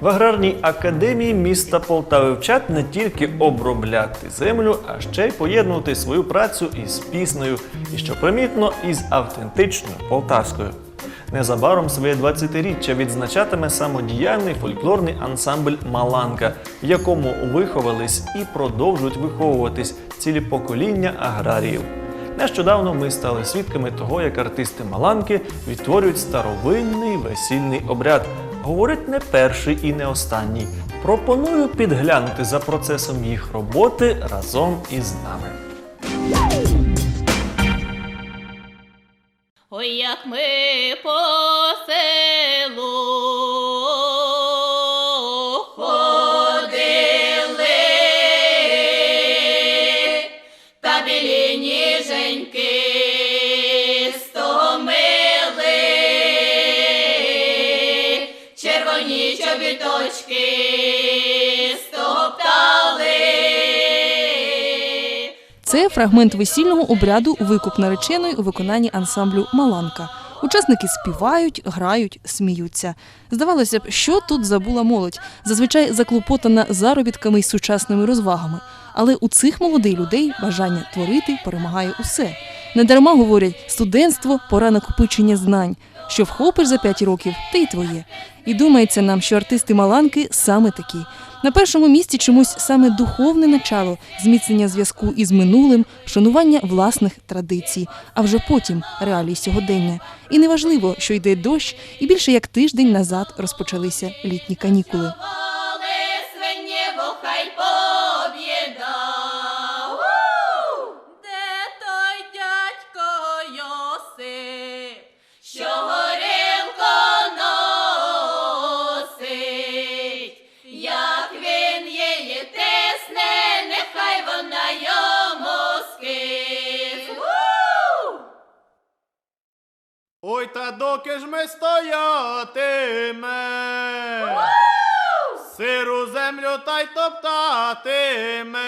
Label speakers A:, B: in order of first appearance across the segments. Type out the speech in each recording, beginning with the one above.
A: В аграрній академії міста Полтави вчать не тільки обробляти землю, а ще й поєднувати свою працю із піснею, і що примітно, із автентичною полтавською. Незабаром своє 20-річчя відзначатиме самодіяльний фольклорний ансамбль Маланка, в якому виховались і продовжують виховуватись цілі покоління аграріїв. Нещодавно ми стали свідками того, як артисти Маланки відтворюють старовинний весільний обряд. Говорить не перший і не останній. Пропоную підглянути за процесом їх роботи разом із нами.
B: Ой, як ми по селу
C: фрагмент весільного обряду викуп нареченої у виконанні ансамблю Маланка. Учасники співають, грають, сміються. Здавалося б, що тут забула молодь, зазвичай заклопотана заробітками й сучасними розвагами. Але у цих молодих людей бажання творити перемагає усе. Недарма говорять, студентство пора накопичення знань. Що вхопиш за п'ять років, те й твоє. І думається нам, що артисти Маланки саме такі. На першому місці чомусь саме духовне начало, зміцнення зв'язку із минулим, шанування власних традицій, а вже потім реалії сьогодення. І неважливо, що йде дощ, і більше як тиждень назад розпочалися літні канікули.
D: Топтатиме.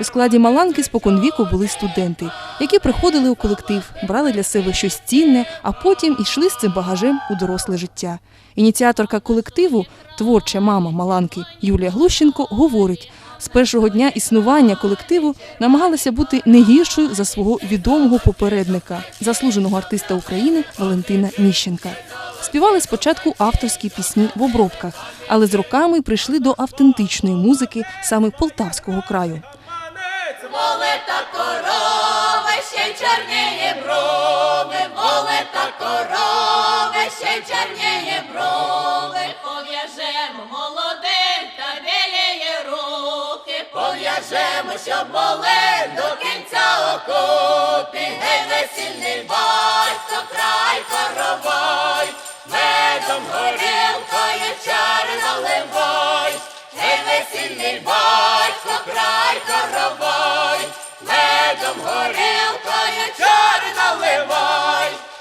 C: У складі Маланки споконвіку були студенти, які приходили у колектив, брали для себе щось цінне, а потім йшли з цим багажем у доросле життя. Ініціаторка колективу, творча мама Маланки Юлія Глущенко, говорить: з першого дня існування колективу намагалася бути не гіршою за свого відомого попередника, заслуженого артиста України Валентина Міщенка. Співали спочатку авторські пісні в обробках, але з роками прийшли до автентичної музики саме Полтавського краю.
B: Воле та корова, ще чорніє брови, воле та корова, ще чорніє брови, пов'яжемо молодим та біліє руки, пов'яжемо, щоб були до кінця окопі, гей весільний батько,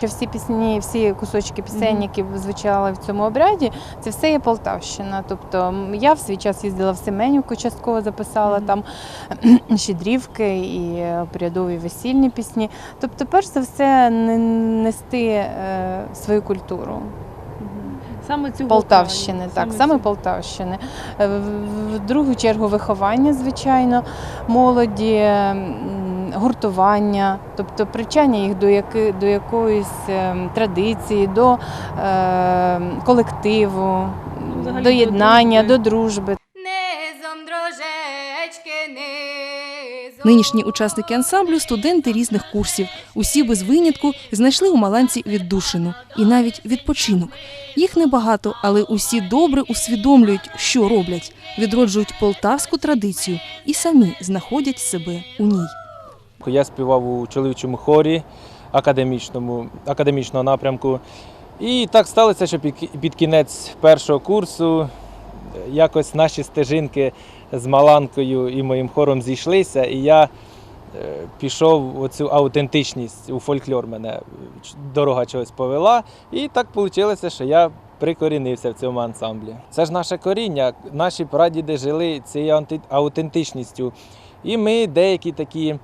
E: всі пісні, всі кусочки пісень, які звучали в цьому обряді, це все є Полтавщина. Тобто я в свій час їздила в Семенівку, частково записала там щедрівки і порядові весільні пісні. Тобто, перш за все, нести е, свою культуру.
F: Саме цього
E: Полтавщини, так, саме
F: цього.
E: Полтавщини. Е, В другу чергу виховання, звичайно, молоді, гуртування, тобто привчання їх до, яки, до якоїсь е, традиції, до е, колективу,
F: взагалі
E: до єднання, до дружби.
B: Низом дрожечки, низом.
C: Нині учасники ансамблю студенти різних курсів. Усі без винятку знайшли у Маланці віддушину і навіть відпочинок. Їх небагато, але усі добре усвідомлюють, що роблять, відроджують полтавську традицію і самі знаходять себе у ній.
G: Я співав у чоловічому хорі академічному, академічного напрямку. І так сталося, що під, кінець першого курсу е, якось наші стежинки з Маланкою і моїм хором зійшлися, і я е, пішов в оцю аутентичність у фольклор мене е, дорога чогось повела. І так вийшло, що я прикорінився в цьому ансамблі. Це ж наше коріння. Наші прадіди жили цією аутентичністю. І ми деякі такі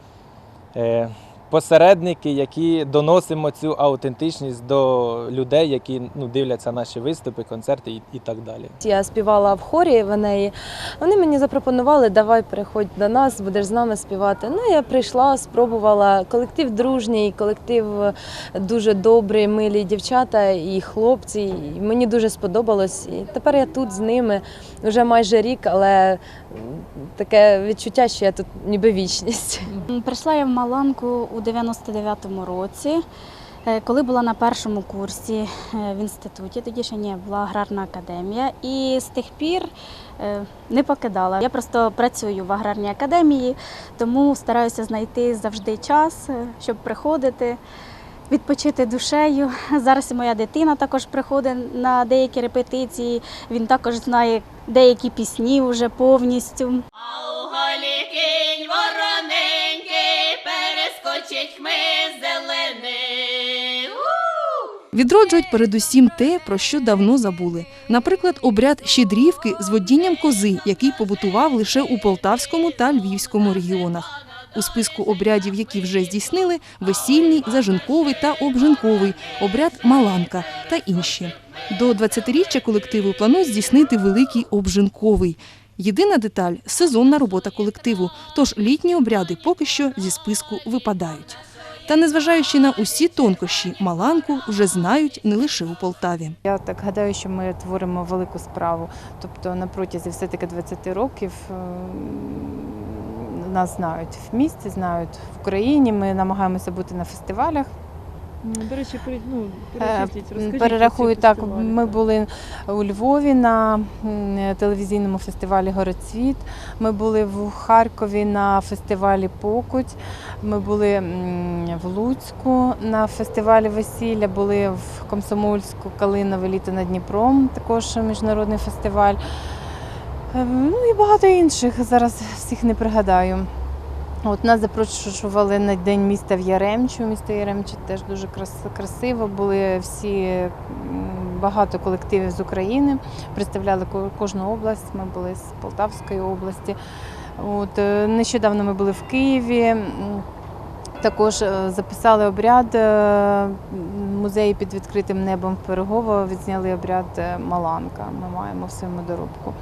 G: е, посередники, які доносимо цю аутентичність до людей, які ну, дивляться наші виступи, концерти і, і так далі.
H: Я співала в хорі в неї. Вони мені запропонували, давай приходь до нас, будеш з нами співати. Ну, я прийшла, спробувала. Колектив дружній, колектив дуже добрий, милі дівчата і хлопці. І мені дуже сподобалось. І тепер я тут з ними вже майже рік, але таке відчуття, що я тут ніби вічність.
I: Прийшла я в Маланку у 99-му році, е, коли була на першому курсі е, в інституті, тоді ще не була аграрна академія, і з тих пір е, не покидала. Я просто працюю в аграрній академії, тому стараюся знайти завжди час, щоб приходити. Відпочити душею. Зараз моя дитина також приходить на деякі репетиції. Він також знає деякі пісні вже повністю.
B: А перескочить хмиз зелений.
C: Відроджують передусім те, про що давно забули. Наприклад, обряд щедрівки з водінням кози, який побутував лише у Полтавському та Львівському регіонах. У списку обрядів, які вже здійснили, весільний, зажинковий та обжинковий, обряд Маланка та інші. До 20-річчя колективу планують здійснити великий обжинковий. Єдина деталь сезонна робота колективу, тож літні обряди поки що зі списку випадають. Та незважаючи на усі тонкощі, Маланку вже знають не лише у Полтаві.
E: Я так гадаю, що ми творимо велику справу. Тобто на протязі все-таки 20 років ем, нас знають в місті, знають в Україні. Ми намагаємося бути на фестивалях.
F: До речі, ну,
E: Е,
F: розкажіть
E: Перерахую так. Ми були у Львові на телевізійному фестивалі Горецвіт. Ми були в Харкові на фестивалі Покуть. Ми були в Луцьку на фестивалі весілля. Були в Комсомольську Калинове літо над Дніпром, також міжнародний фестиваль. Е, Ну і багато інших. Зараз всіх не пригадаю. От нас запрошували на день міста в Яремчу. Місто Яремче теж дуже красиво. Були всі багато колективів з України, представляли кожну область. Ми були з Полтавської області. От е, нещодавно ми були в Києві. Також е, записали обряд е, музеї під відкритим небом Пирогово. Відзняли обряд Маланка. Ми маємо в своєму доробку.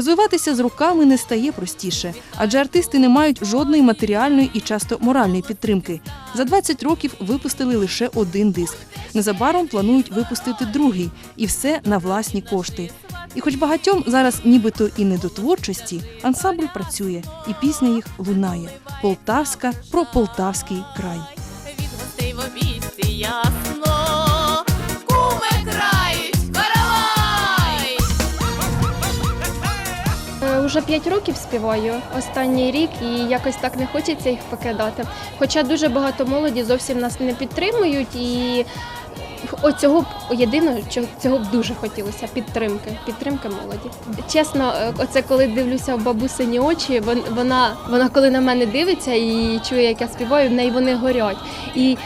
C: Розвиватися з руками не стає простіше, адже артисти не мають жодної матеріальної і часто моральної підтримки. За 20 років випустили лише один диск. Незабаром планують випустити другий, і все на власні кошти. І хоч багатьом зараз нібито і не до творчості, ансамбль працює, і пісня їх лунає. Полтавська про полтавський край.
B: Від гостей в обійсті
J: Е, Уже 5 років співаю останній рік і якось так не хочеться їх покидати. Хоча дуже багато молоді зовсім нас не підтримують і оцього б єдиного, цього б дуже хотілося підтримки, підтримки молоді. Чесно, е, оце коли дивлюся в бабусині очі, вона, вона коли на мене дивиться і чує, як я співаю, в неї вони горять. І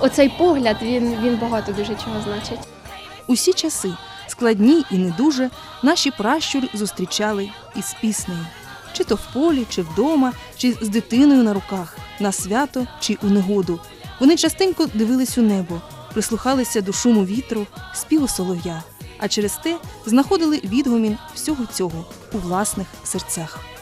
J: оцей погляд він, він багато дуже чого значить.
C: Усі часи, складні і не дуже, наші пращурі зустрічали із піснею. Чи то в полі, чи вдома, чи з дитиною на руках, на свято чи у негоду. Вони частенько дивились у небо, прислухалися до шуму вітру, співу солов'я, а через те знаходили відгомін всього цього у власних серцях.